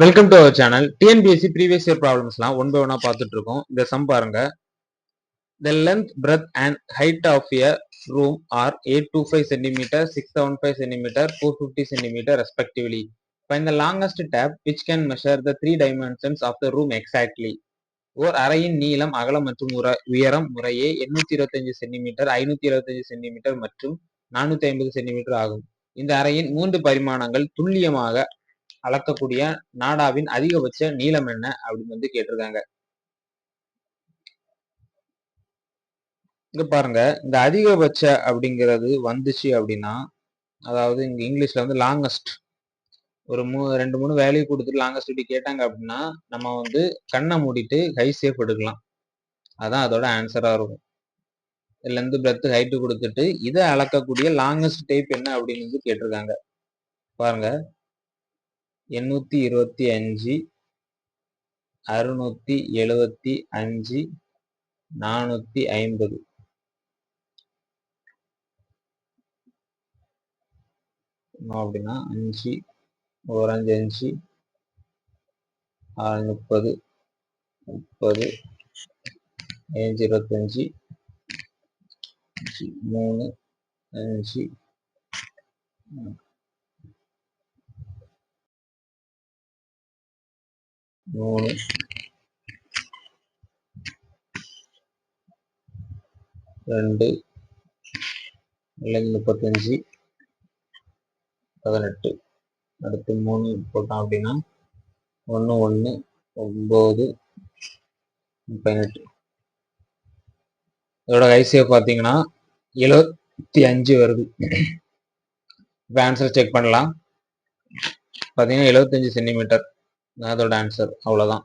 Welcome to our channel TNPSC previous year ப்ராப்ளம்ஸ்லாம் one by ஒன்னா பார்த்துட்டு இருக்கோம் இந்த சம் பாருங்க. The length breadth and height of a room are eight two five centimetre six seven five centimetre four fifty centimetre respectively find the longest tape which can measure the three dimensions of the room exactly ஓர் அறையின் நீளம் அகலம் மற்றும் உர- உயரம் முறையே எண்ணூத்தி இருபத்தஞ்சு centimetre ஐநூத்தி இருபத்தஞ்சு சென்டிமீட்டர் மற்றும் நானூத்தி ஐம்பது சென்டிமீட்டர் ஆகும். இந்த அறையின் மூன்று பரிமாணங்கள் துல்லியமாக அளக்கக்கூடிய நாடாவின் அதிகபட்ச நீளம் என்ன அப்படின்னு வந்து கேட்டிருக்காங்க. இங்க பாருங்க இந்த அதிகபட்ச அப்படிங்கிறது வந்துச்சு அப்படின்னா அதாவது இங்க இங்கிலீஷ்ல வந்து லாங்கஸ்ட் ஒரு மூ ரெண்டு மூணு வேல்யூ கொடுத்துட்டு லாங்கஸ்ட் இப்படி கேட்டாங்க அப்படின்னா நம்ம வந்து கண்ணை மூடிட்டு ஹை சேஃப் எடுக்கலாம். அதான் அதோட ஆன்சரா இருக்கும். இதுல இருந்து ஹைட்டு கொடுத்துட்டு இதை அளக்கக்கூடிய லாங்கஸ்ட் டைப் என்ன அப்படின்னு வந்து கேட்டிருக்காங்க. பாருங்க எண்ணூற்றி இருபத்தி அஞ்சு அறுநூற்றி எழுபத்தி அஞ்சு நானூற்றி ஐம்பது. அப்படின்னா அஞ்சு ஒரு அஞ்சு அஞ்சு ஆறு முப்பது முப்பது அஞ்சு இருபத்தஞ்சி மூணு அஞ்சு மூணு ரெண்டு இல்லைங்க முப்பத்தஞ்சு பதினெட்டு. அடுத்து மூணு போட்டோம் அப்படின்னா ஒன்று ஒன்று ஒம்பது பதினெட்டு. இதோட ஐசிஎஃப் பார்த்தீங்கன்னா எழுபத்தி அஞ்சு வருது. இப்போ ஆன்சர் செக் பண்ணலாம். பார்த்தீங்கன்னா எழுபத்தஞ்சு சென்டிமீட்டர் அதோட ஆன்சர் அவ்வளோதான்